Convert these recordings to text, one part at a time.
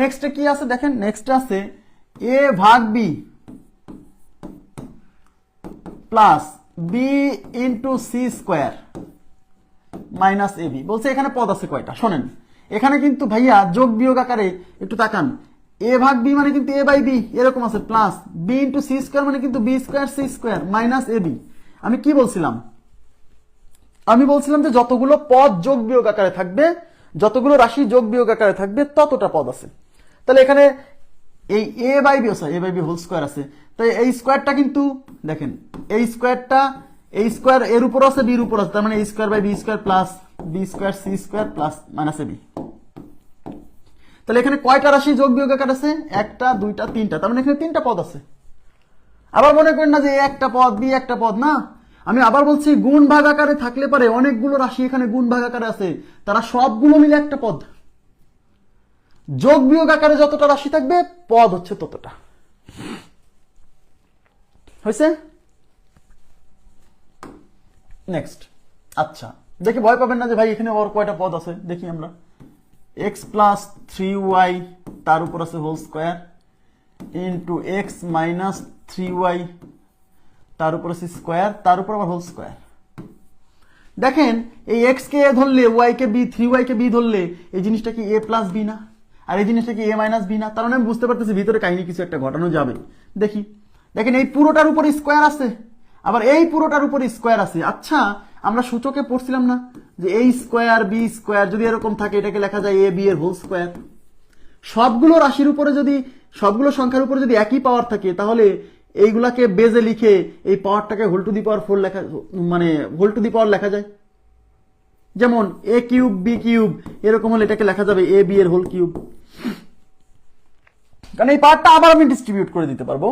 নেক্সটে কি আছে দেখেন? নেক্সট আছে এ ভাগ B plus B into C square minus A B বলছে এখানে পদ আছে কয়টা? শোনেন, এখানে কিন্তু ভাইয়া যোগ বিয়োগ আকারে একটু তাকান। এ ভাগ বি মানে কিন্তু এ বাই বি এরকম আছে। Plus B into C square মানে কিন্তু B square C square minus A B আমি কি বলছিলাম? আমি বলছিলাম যে যতগুলো পদ যোগ বিয়োগ আকারে থাকবে, যতগুলো রাশি যোগ বিয়োগ আকারে থাকবে, ততটা পদ আছে। তাহলে এখানে এই A by B A by B whole square আছে। তাই এই স্কোয়ারটা কিন্তু, দেখেন, এই স্কোয়ারটা এই স্কোয়ার এর উপর আছে বির উপর আছে। তার মানে এই square by B square plus B square C square plus minus A B তাহলে এখানে কয়টা রাশি যোগ বিয়োগ আকার আছে? একটা, দুইটা, তিনটা। তার মানে এখানে তিনটা পদ আছে। আবার মনে করেন না যে একটা পদ, বি একটা পদ, না। আমি আবার বলছি, গুণ ভাগ আকারে থাকলে পারে অনেকগুলো রাশি এখানে গুণ ভাগ আকারে আছে। তারা সবগুলো মিলে একটা পদ। যোগ বিয়োগ আকারে যতটা রাশি থাকবে, পদ হচ্ছে ততটা। হয়েছে? নেক্সট আচ্ছা দেখি ভয় পাবেন না যে ভাই এখানে ওর কয়টা পদ আছে? দেখি আমরা। এক্স প্লাস থ্রি ওয়াই তার উপর আছে whole square into X minus three Y তার উপর আছে স্কোয়ার তার উপর আবার হোল স্কোয়ার দেখেন, এই এক্স কে এ ধরলে ওয়াই কে বি থ্রি ওয়াই কে বি ধরলে, এই জিনিসটা কি এ প্লাস বি না? আর এই জিনিসটা কি এ মাইনাস বি না? তার মানে আমি বুঝতে পারতেছি ভিতরে কাহিনী কিছু একটা ঘটানো যাবে। দেখি। দেখেন, এই পুরোটার উপর স্কোয়ার আছে। আবার এই পুরোটার উপর স্কোয়ার আছে। আচ্ছা আমরা সূচকে পড়ছিলাম না যে এই স্কোয়ার বি স্কোয়ার যদি এরকম থাকে, এটাকে লেখা যায় এ বি এর হোল স্কোয়ার সবগুলো রাশির উপরে যদি, সবগুলো সংখ্যার উপরে যদি একই পাওয়ার থাকে, তাহলে এইগুলাকে বেজে লিখে এই পাওয়ারটাকে whole to the power four লেখা মানে হোল টু দি পাওয়ার লেখা যায়। যেমন এ কিউব বি কিউব, এরকম হলে এটাকে লেখা যাবে এ বি এর হোল কিউব। কারণ এই পাওয়ারটা আবার আমি ডিস্ট্রিবিউট করে দিতে পারব।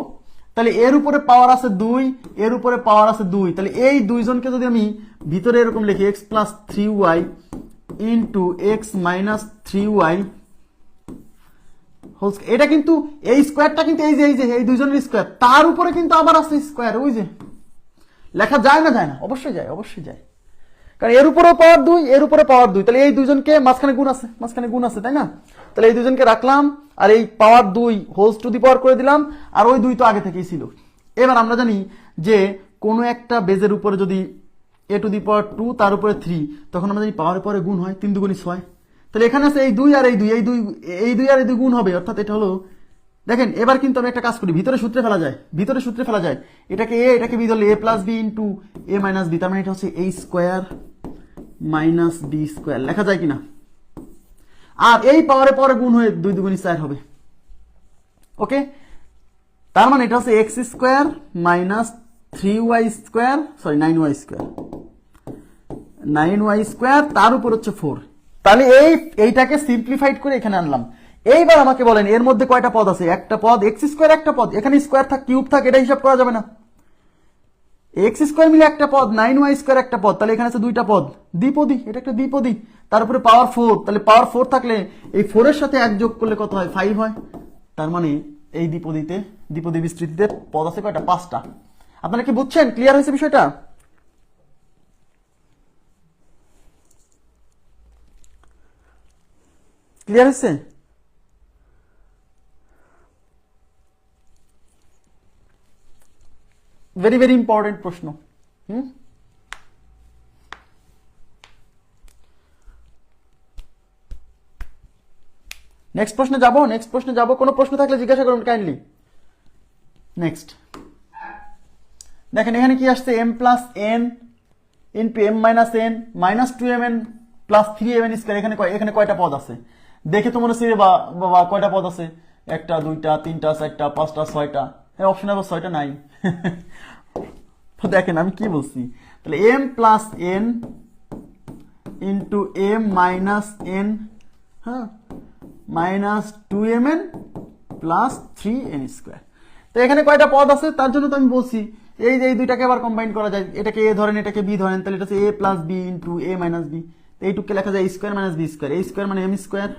তাহলে এর উপরে পাওয়ার আছে দুই, এর উপরে পাওয়ার আছে দুই। তাহলে এই দুইজনকে যদি আমি ভিতরে এরকম লিখি X plus three Y into X minus three Y এটা কিন্তু এই স্কোয়ারটা কিন্তু এই যে এই যে, এই দুইজনের স্কোয়ার তার উপরে কিন্তু আবার আছে স্কোয়ার ওই যে। লেখা যায় না যায় না? অবশ্যই যায় অবশ্যই যায়। কারণ এর উপরেও পাওয়ার দুই, এর উপরে পাওয়ার দুই। তাহলে এই দুইজনকে মাঝখানে গুণ আছে, মাঝখানে গুণ আছে, তাই না? তাহলে এই দুজনকে রাখলাম, আর এই পাওয়ার দুই হোলস টু দি পাওয়ার করে দিলাম, আর ওই দুই তো আগে থেকেই ছিল। এবার আমরা জানি যে কোনো একটা বেজের উপরে যদি এ টু দি পাওয়ার টু তার উপরে থ্রি তখন আমরা জানি পাওয়ার পরে গুণ হয়, তিন দুগুণই ছয়। তাহলে এখানে আছে এই দুই আর এই দুই এই দুই এই দুই আর এই দুই গুণ হবে, অর্থাৎ এটা হলো দেখেন, এবার কিন্তু আমি একটা কাজ করি, ভিতরে সূত্রে ফেলা যায়, ভিতরে সূত্রে ফেলা যায়। এটাকে এ, এটাকে বি ধরলে, A plus B into A minus B তার মানে এটা হচ্ছে এই স্কোয়ার মাইনাস বি স্কোয়ার লেখা যায় কিনা? আর এই পাওয়ারে পরে গুণ হয়ে দুই দুগুণি চার হবে। ওকে তার মানে এটা হচ্ছে X square minus three Y square sorry nine Y square nine Y square তার উপর হচ্ছে ফোর তাহলে এই, এইটাকে সিম্পলিফাইড করে এখানে আনলাম। এইবার আমাকে বলেন, এর মধ্যে কয়টা পদ আছে? একটা পদ এক্স স্কোয়ার একটা পদ, এখানে স্কোয়ার থাক কিউব থাক, এটা হিসাব করা যাবে না। এক্স স্কোয়ার মিলে একটা পদ নাইন ওয়াই স্কোয়ার একটা পদ, তাহলে এখানে আছে দুইটা পদ। দ্বিপদী, এটা একটা দ্বিপদী। তার উপরে পাওয়ার ফোর তাহলে পাওয়ার ফোর থাকলে এই ফোরের সাথে এক যোগ করলে কত হয়? ফাইভ হয়। তার মানে এই দ্বিপদীতে, দ্বিপদী বিস্তৃতিতে পদ আছে কয়টা? পাঁচটা। আপনারা কি বুঝছেন? ক্লিয়ার হয়েছে বিষয়টা? ক্লিয়ার হয়েছে? ভেরি ভেরি ইম্পর্টেন্ট প্রশ্ন, হুম? নেক্সট প্রশ্নে যাব নেক্সট প্রশ্নে যাব। কোনো প্রশ্ন থাকলে জিজ্ঞাসা করুন কাইন্ডলি নেক্সট দেখেন, এখানে কি আসছে? M plus N into M minus N minus two M N plus three M N square এখানে এখানে কয়টা পদ আছে? দেখে তো মনে হচ্ছে বা- বাবা কয়টা পদ আছে? একটা, দুইটা, তিনটা, চারটা, পাঁচটা, ছয়টা। এই অপশন আবার ছয়টা নাই। তো দেখেন, আমি কি বলছি? তাহলে M plus N into M minus N হ্যাঁ? Minus two M N plus three N square তো এখানে কয়টা পদ আছে? তার জন্য তো আমি বলছি, এই যে এই দুইটাকে আবার কম্বাইন করা যায়, এটাকে এ ধরেন, এটাকে বি ধরেন, তাহলে এটা হচ্ছে A plus B into A minus B তো এইটুকু লেখা যায় square minus B square A square মানে M square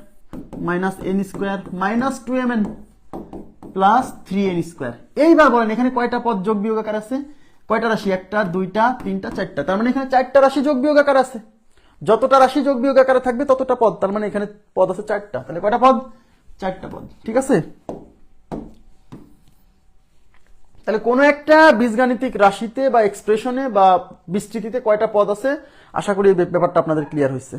minus N square minus two M N plus three N square এইবার বলেন, এখানে কয়টা পদ যোগ বিয়োগ আকার আছে? কয়টা রাশি? একটা, দুইটা, তিনটা, চারটা। তার মানে এখানে চারটা রাশি যোগ বিয়োগ আকার আছে। যতটা রাশি যোগ বিয়োগ আকারে থাকবে, ততটা পদ। তার মানে এখানে পদ আছে চারটা। তাহলে কয়টা পদ? চারটা পদ। ঠিক আছে? তাহলে কোনো একটা বীজগাণিতিক রাশিতে বা এক্সপ্রেশনে বা বিস্তৃতিতে কয়টা পদ আছে? আশা করি ব্যাপারটা আপনাদের ক্লিয়ার হয়েছে।